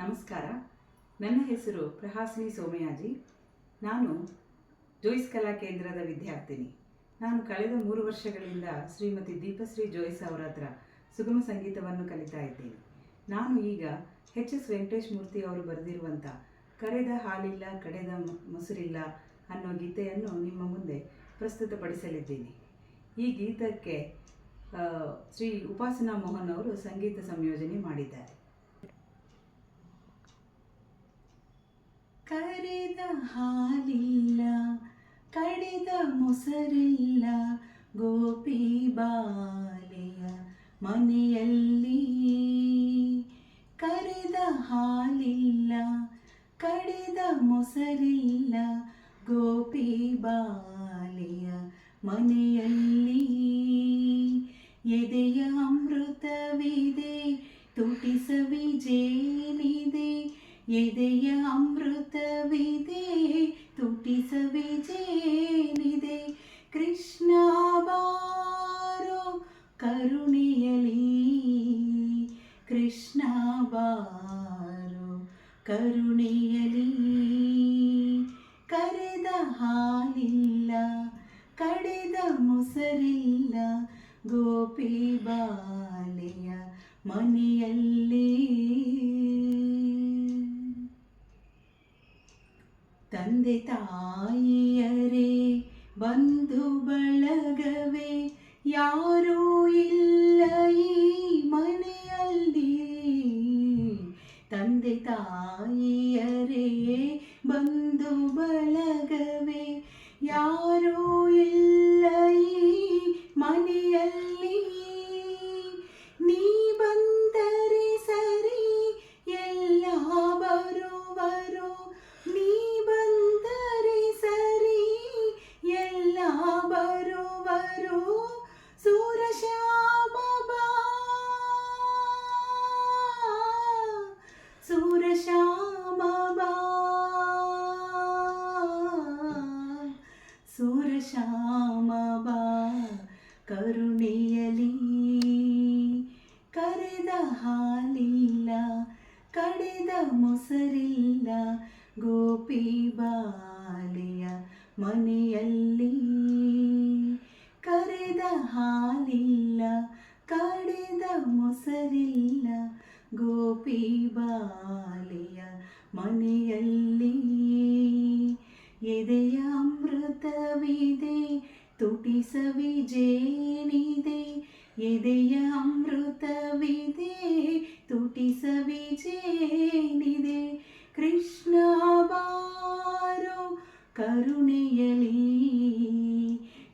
ನಮಸ್ಕಾರ. ನನ್ನ ಹೆಸರು ಪ್ರಹಾಸಿನಿ ಸೋಮಯಾಜಿ. ನಾನು ಜೋಯಿಸ್ ಕಲಾ ಕೇಂದ್ರದ ವಿದ್ಯಾರ್ಥಿನಿ. ನಾನು ಕಳೆದ ಮೂರು ವರ್ಷಗಳಿಂದ ಶ್ರೀಮತಿ ದೀಪಶ್ರೀ ಜೋಯಿಸ್ ಅವರ ಹತ್ರ ಸುಗಮ ಸಂಗೀತವನ್ನು ಕಲಿತಾ ಇದ್ದೇನೆ. ನಾನು ಈಗ ಎಚ್ ಎಸ್ ವೆಂಕಟೇಶ್ ಮೂರ್ತಿ ಅವರು ಬರೆದಿರುವಂಥ ಕರೆದ ಹಾಲಿಲ್ಲ, ಕಡೆದ ಮೊಸರಿಲ್ಲ ಅನ್ನೋ ಗೀತೆಯನ್ನು ನಿಮ್ಮ ಮುಂದೆ ಪ್ರಸ್ತುತಪಡಿಸಲಿದ್ದೇನೆ. ಈ ಗೀತಕ್ಕೆ ಶ್ರೀ ಉಪಾಸನಾ ಮೋಹನ್ ಅವರು ಸಂಗೀತ ಸಂಯೋಜನೆ ಮಾಡಿದ್ದಾರೆ. ಕರೆದ ಹಾಲಿಲ್ಲ, ಕಡೆದ ಮೊಸರಿಲ್ಲ. ಗೋಪಿ ಬಾಲೆಯ ಮನೆಯಲ್ಲಿ ಕರೆದ ಹಾಲಿಲ್ಲ, ಕಡೆದ ಮೊಸರಿಲ್ಲ. ಗೋಪಿ ಬಾಲೆಯ ಮನೆಯಲ್ಲಿ ಎದೆಯ ಅಮೃತವಿದೆ? ಎದೆಯ ಅಮೃತವಿದೆ ತುಟಿಸವಿ ಜೇನಿದೆ ಕೃಷ್ಣ ಬಾರೋ ಕರುಣೆಯಲಿ, ಕೃಷ್ಣ ಬಾರೋ ಕರುಣೆಯಲಿ. ಕರೆದ ಹಾಲಿಲ್ಲ, ಕಡೆದ ಮೊಸರಿಲ್ಲ, ಗೋಪಿ ಬಾಲೆಯ ಮನೆಯಲ್ಲಿ ತಂದೆ ತಾಯಿಯರೇ ಬಂಧು ಬಳಗವೇ ಯಾರೂ ಇಲ್ಲ ಈ ಮನೆಯಲ್ಲಿ ತಂದೆ ತಾಯಿಯರೇ ಬಂಧು ಬಳಗವೇ ಯಾರೂ ಕರುಣೆಯಲಿ ಕರೆದ ಹಾಲಿಲ್ಲ, ಕಡೆದ ಮೊಸರಿಲ್ಲ, ಗೋಪಿ ಬಾಲೆಯ ಮನೆಯಲ್ಲಿ ಕರೆದ ಹಾಲಿಲ್ಲ, ಕಡೆದ ಮೊಸರಿಲ್ಲ, ಗೋಪಿ ಬಾಲೆಯ ಮನೆಯಲ್ಲಿ ಎದೆಯ ಅಮೃತವಿದೆ ತುಟಿಸವಿ ಜೇನಿದೆ ಎದೆಯ ಅಮೃತವಿದೆ ತುಟಿಸವಿ ಜೇನಿದೆ ಕೃಷ್ಣ ಬಾರೋ ಕರುಣೆಯಲಿ,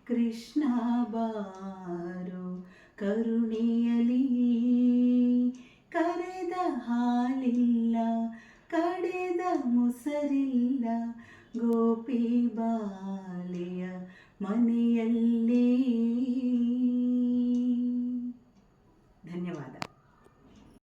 ಕೃಷ್ಣ ಬಾರೋ ಕರುಣೆಯಲಿ. ಕರೆದ ಹಾಲಿಲ್ಲ, ಕಡೆದ ಮೊಸರಿಲ್ಲ, ಗೋಪಿ ಬಾಲೆಯ ಮನೆಯಲ್ಲೇ